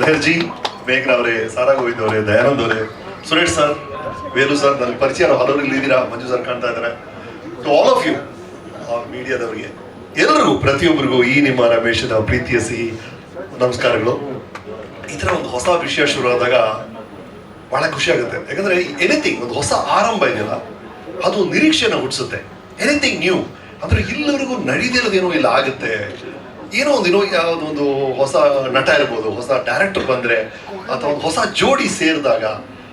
ಲಹರ್ಜಿ ಮೇಘ್ನ ಅವರೇ ಸಾರಾ ಗೋವಿಂದ್ ಅವರೇ ದಯಾನಂದ್ ಅವರೇ ಸುರೇಶ್ ಸರ್ ವೇಲು ಸರ್ ನನಗೆ ಪರಿಚಯ ಹಲವರು ಇಲ್ಲಿದ್ದೀರಾ ಮಂಜು ಸರ್ ಕಾಣ್ತಾ ಇದ್ದಾರೆ. ಟು ಆಲ್ ಆಫ್ ಯು ಮೀಡಿಯಾದವರಿಗೆ ಎಲ್ಲರಿಗೂ ಪ್ರತಿಯೊಬ್ಬರಿಗೂ ಈ ನಿಮ್ಮ ರಮೇಶದ ಪ್ರೀತಿಯ ಸಿಹಿ, ನಮಸ್ಕಾರಗಳು. ಈ ಥರ ಒಂದು ಹೊಸ ವಿಷಯ ಶುರು ಆದಾಗ ಬಹಳ ಖುಷಿ ಆಗುತ್ತೆ. ಯಾಕಂದ್ರೆ ಎನಿಥಿಂಗ್ ಒಂದು ಹೊಸ ಆರಂಭ ಇದೆಯಲ್ಲ, ಅದು ನಿರೀಕ್ಷೆನ ಹುಟ್ಟಿಸುತ್ತೆ. ಎನಿಥಿಂಗ್ ನ್ಯೂ ಅಂದರೆ ಇಲ್ಲಿವರೆಗೂ ನಡೀದಿರೋದೇನೋ ಇಲ್ಲ, ಆಗುತ್ತೆ. ಏನೋ ಒಂದು ಏನೋ ಯಾವುದೋ ಒಂದು ಹೊಸ ನಟ ಇರ್ಬೋದು, ಹೊಸ ಡೈರೆಕ್ಟರ್ ಬಂದ್ರೆ ಅಥವಾ ಒಂದು ಹೊಸ ಜೋಡಿ ಸೇರಿದಾಗ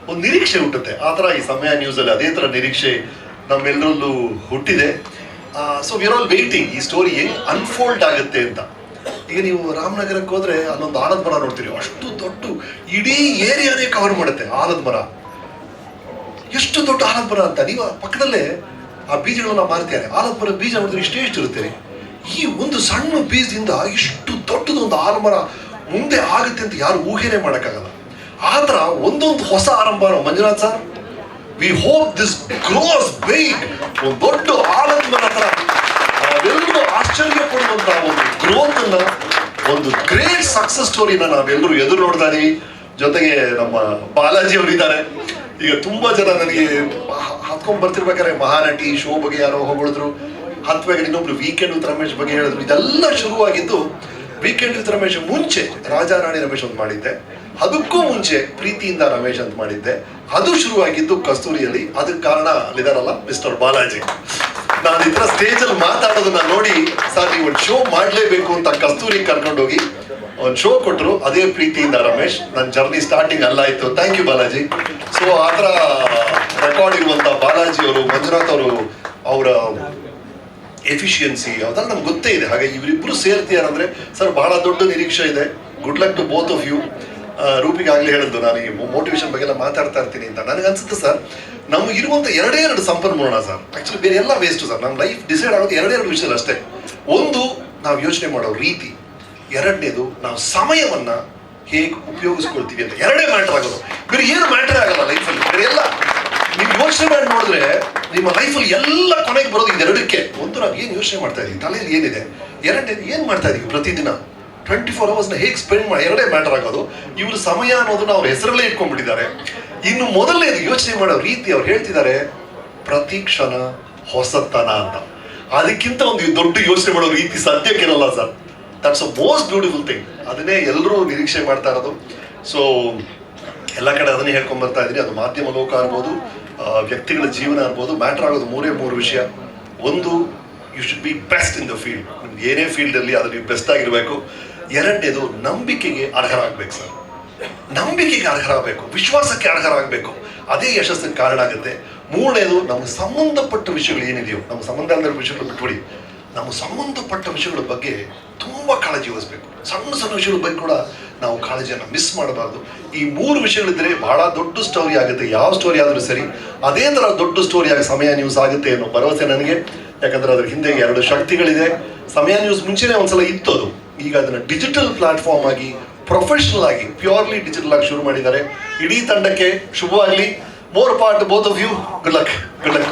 ಒಂದು ನಿರೀಕ್ಷೆ ಹುಟ್ಟುತ್ತೆ. ಆ ಥರ ಈ ಸಮಯ ನ್ಯೂಸಲ್ಲಿ ಅದೇ ಥರ ನಿರೀಕ್ಷೆ ನಮ್ಮೆಲ್ಲರಲ್ಲೂ ಹುಟ್ಟಿದೆ. ಸೊ ವಿರ್ ಆಲ್ ವೇಟಿಂಗ್ ಈ ಸ್ಟೋರಿ ಹೆಂಗ್ ಅನ್ಫೋಲ್ಡ್ ಆಗುತ್ತೆ ಅಂತ. ಈಗ ನೀವು ರಾಮನಗರಕ್ಕೆ ಹೋದ್ರೆ ಅಲ್ಲೊಂದು ಆಲದ ಮರ ನೋಡ್ತೀರಿ. ಅಷ್ಟು ದೊಡ್ಡ, ಇಡೀ ಏರಿಯಾನೇ ಕವರ್ ಮಾಡುತ್ತೆ ಆಲದ ಮರ. ಎಷ್ಟು ದೊಡ್ಡ ಆಲದ ಮರ ಅಂತ. ನೀವು ಪಕ್ಕದಲ್ಲೇ ಆ ಬೀಜಗಳನ್ನ ಮಾರ್ತಾರೆ ಆಲದ ಮರ ಬೀಜ ನೋಡಿದ್ರೆ ಇಷ್ಟೇ ಎಷ್ಟು ಇರುತ್ತೆ. ಈ ಒಂದು ಸಣ್ಣ ಬೀಜದಿಂದ ಇಷ್ಟು ದೊಡ್ಡದೊಂದು ಮರ ಮುಂದೆ ಆಗುತ್ತೆ ಅಂತ ಯಾರು ಊಹೆನೆ ಮಾಡೋಕ್ಕಾಗಲ್ಲ. ಆದ್ರ ಒಂದೊಂದು ಹೊಸ ಆರಂಭ Manjunath sir. We hope this grows big ಒಂದು ದೊಡ್ಡ ಆಲದ ಮರ ಆಶ್ಚರ್ಯ ಪಡುವಂತಹ ಒಂದು ಗ್ರೋತ್ ಅನ್ನ, ಒಂದು ಗ್ರೇಟ್ ಸಕ್ಸಸ್ ಸ್ಟೋರಿನ ನಾವೆಲ್ಲರೂ ಎದುರು ನೋಡ್ತಾ ಇದೀವಿ ಜೊತೆಗೆ ನಮ್ಮ ಬಾಲಾಜಿ ಅವರು ಇದ್ದಾರೆ ಈಗ ತುಂಬಾ ಜನ ನನಗೆ ಹತ್ಕೊಂಡ್ ಬರ್ತಿರ್ಬೇಕಾದ್ರೆ ಮಹಾನಟಿ ಶೋ ಬಗ್ಗೆ ಯಾರೋ ಹೊಗಳಿದ್ರು. ಹತ್ವಾಗಿ ಇನ್ನೊಬ್ರು ವೀಕೆಂಡ್ ವಿತ್ ರಮೇಶ್ ಬಗ್ಗೆ ಹೇಳಿದ್ರು. ಇದೆಲ್ಲ ಶುರುವಾಗಿದ್ದು ವೀಕೆಂಡ್ ವಿತ್ ರಮೇಶ್ ಮುಂಚೆ ರಾಜಾ ರಾಣಿ ರಮೇಶ್ ಅಂತ ಮಾಡಿದ್ದೆ. ಅದಕ್ಕೂ ಮುಂಚೆ ಪ್ರೀತಿಯಿಂದ ರಮೇಶ್ ಅಂತ ಮಾಡಿದ್ದೆ. ಅದು ಶುರುವಾಗಿದ್ದು ಕಸ್ತೂರಿಯಲ್ಲಿ. ಅದಕ್ಕೆ ಕಾರಣ ಅಲ್ಲಿದಾರಲ್ಲ ಮಿಸ್ಟರ್ ಬಾಲಾಜಿ. ನಾನು ತರ ಸ್ಟೇಜ್ ಅಲ್ಲಿ ಮಾತಾಡೋದನ್ನ ನೋಡಿ ಸರ್, ನೀವು ಒಂದು ಶೋ ಮಾಡಲೇಬೇಕು ಅಂತ ಕಸ್ತೂರಿ ಕರ್ಕೊಂಡೋಗಿ ಒಂದು ಶೋ ಕೊಟ್ಟರು ಅದೇ ಪ್ರೀತಿಯಿಂದ ರಮೇಶ್, ನನ್ನ journey starting ಅಲ್ಲಾಯ್ತು. Thank you Balaji. So ಆ ಥರ ರೆಕಾರ್ಡ್ ಇರುವಂಥ ಬಾಲಾಜಿ ಅವರು, ಮಂಜುನಾಥ್ ಅವರು ಅವರ ಎಫಿಷಿಯನ್ಸಿ ಅದೆಲ್ಲ ನಮ್ಗೆ ಗೊತ್ತೇ ಇದೆ. ಹಾಗೆ ಇವರಿಬ್ಬರು ಸೇರ್ತೀಯಾರಂದ್ರೆ ಸರ್, ಬಹಳ ದೊಡ್ಡ ನಿರೀಕ್ಷೆ ಇದೆ. Good luck to both of you ರೂಪಿಗೆ ಆಗಲೇ ಹೇಳಿದ್ದು ನಾನು, ಈ ಮೋಟಿವೇಶನ್ ಬಗ್ಗೆ ಎಲ್ಲ ಮಾತಾಡ್ತಾ ಇರ್ತೀನಿ ಅಂತ. ನನಗೆ ಅನ್ಸುತ್ತೆ, ಸರ್ ನಮಗಿರುವಂಥ ಎರಡೇ ಎರಡು ಸಂಪನ್ಮೂಲ ಸರ್. ಆ್ಯಕ್ಚುಲಿ ಬೇರೆ ಎಲ್ಲ ವೇಸ್ಟ್ ಸರ್. ನಮ್ಮ ಲೈಫ್ ಡಿಸೈಡ್ ಆಗೋದು ಎರಡೇ ಎರಡು ಅಷ್ಟೇ. ಒಂದು, ನಾವು ಯೋಚನೆ ಮಾಡೋ ರೀತಿ. ಎರಡನೇದು, ನಾವು ಸಮಯವನ್ನ ಹೇಗೆ ಉಪಯೋಗಿಸ್ಕೊಳ್ತೀವಿ ಅಂತ. ಎರಡೇ ಮ್ಯಾಟರ್ ಆಗೋದು. ಬೇರೆ ಏನು ಮ್ಯಾಟರ್ ಆಗಲ್ಲ ಲೈಫಲ್ಲಿ ಬೇರೆ ಎಲ್ಲ ನೀವು ಯೋಚನೆ ಮಾಡಿ ನೋಡಿದ್ರೆ ನಿಮ್ಮ ಲೈಫಲ್ಲಿ ಎಲ್ಲ ಕೊನೆಗೆ ಬರೋದು ಇದೆರಡಕ್ಕೆ ಒಂದು ನಾವು ಏನು ಯೋಚನೆ ಮಾಡ್ತಾ ಇದೀವಿ ತಲೆಯಲ್ಲಿ ಏನಿದೆ? ಎರಡನೇದು ಏನು ಮಾಡ್ತಾ ಇದೀವಿ ಪ್ರತಿದಿನ? ಟ್ವೆಂಟಿ ಫೋರ್ ಅವರ್ಸ್ನ ಹೇಗೆ ಸ್ಪೆಂಡ್ ಮಾಡಿ ಎರಡೇ ಮ್ಯಾಟರ್ ಆಗೋದು. ಇವ್ರ ಸಮಯ ಅನ್ನೋದನ್ನ ಅವ್ರ ಹೆಸರಲ್ಲೇ ಇಟ್ಕೊಂಡ್ಬಿಟ್ಟಿದ್ದಾರೆ. ಇನ್ನು ಮೊದಲನೇದು ಯೋಚನೆ ಮಾಡೋ ರೀತಿ ಅವ್ರು ಹೇಳ್ತಿದ್ದಾರೆ, ಪ್ರತಿ ಕ್ಷಣ ಹೊಸತನ ಅಂತ. ಅದಕ್ಕಿಂತ ಒಂದು ದೊಡ್ಡ ಯೋಚನೆ ಮಾಡೋ ರೀತಿ ಸದ್ಯಕ್ಕಿರಲ್ಲ sir. That's a most beautiful thing ಅದನ್ನೇ ಎಲ್ಲರೂ ನಿರೀಕ್ಷೆ ಮಾಡ್ತಾ ಇರೋದು. ಸೊ ಎಲ್ಲ ಕಡೆ ಅದನ್ನೇ ಹೇಳ್ಕೊಂಡ್ ಬರ್ತಾ ಇದ್ದೀನಿ. ಅದು ಮಾಧ್ಯಮ ಲೋಕ ಇರ್ಬೋದು ವ್ಯಕ್ತಿಗಳ ಜೀವನ ಇರ್ಬೋದು ಮ್ಯಾಟರ್ ಆಗೋದು ಮೂರೇ ಮೂರು ವಿಷಯ. ಒಂದು you should be best in the field ನಿಮ್ಗೆ ಏನೇ ಫೀಲ್ಡ್ ಅಲ್ಲಿ ಅದು ನೀವು ಬೆಸ್ಟ್ ಆಗಿರಬೇಕು. ಎರಡನೇದು, ನಂಬಿಕೆಗೆ ಅರ್ಹರಾಗಬೇಕು ಸರ್. ನಂಬಿಕೆಗೆ ಅರ್ಹರಾಗಬೇಕು, ವಿಶ್ವಾಸಕ್ಕೆ ಅರ್ಹರಾಗಬೇಕು. ಅದೇ ಯಶಸ್ಸಿನ ಕಾರಣ ಆಗುತ್ತೆ. ಮೂರನೇದು, ನಮ್ಗೆ ಸಂಬಂಧಪಟ್ಟ ವಿಷಯಗಳು ಏನಿದೆಯೋ ನಮ್ಮ ಸಂಬಂಧ ಅಲ್ಲದ ವಿಷಯಗಳು ಬಿಟ್ಬಿಡಿ. ನಮ್ಮ ಸಂಬಂಧಪಟ್ಟ ವಿಷಯಗಳ ಬಗ್ಗೆ ತುಂಬ ಕಾಳಜಿ ವಹಿಸ್ಬೇಕು. ಸಣ್ಣ ಸಣ್ಣ ವಿಷಯಗಳ ಬಗ್ಗೆ ಕೂಡ ನಾವು ಕಾಳಜಿಯನ್ನು ಮಿಸ್ ಮಾಡಬಾರ್ದು. ಈ ಮೂರು ವಿಷಯಗಳಿದ್ರೆ ಬಹಳ ದೊಡ್ಡ ಸ್ಟೋರಿ ಆಗುತ್ತೆ. ಯಾವ ಸ್ಟೋರಿ ಆದರೂ ಸರಿ, ಅದೇ ಥರ ದೊಡ್ಡ ಸ್ಟೋರಿ ಆಗಿ ಸಮಯ ನ್ಯೂಸ್ ಆಗುತ್ತೆ ಅನ್ನೋ ಭರವಸೆ ನನಗೆ. ಯಾಕಂದ್ರೆ ಅದರ ಹಿಂದೆ ಎರಡು ಶಕ್ತಿಗಳಿದೆ. ಸಮಯ ನ್ಯೂಸ್ ಮುಂಚೆನೇ ಒಂದ್ಸಲ ಇತ್ತು ಅದು. ಈಗ ಅದನ್ನು ಡಿಜಿಟಲ್ ಪ್ಲಾಟ್ಫಾರ್ಮ್ ಆಗಿ ಪ್ರೊಫೆಷನಲ್ ಆಗಿ ಪ್ಯೂರ್ಲಿ ಡಿಜಿಟಲ್ ಆಗಿ ಶುರು ಮಾಡಿದ್ದಾರೆ. ಇಡೀ ತಂಡಕ್ಕೆ ಶುಭವಾಗಲಿ. More part both of you good luck good luck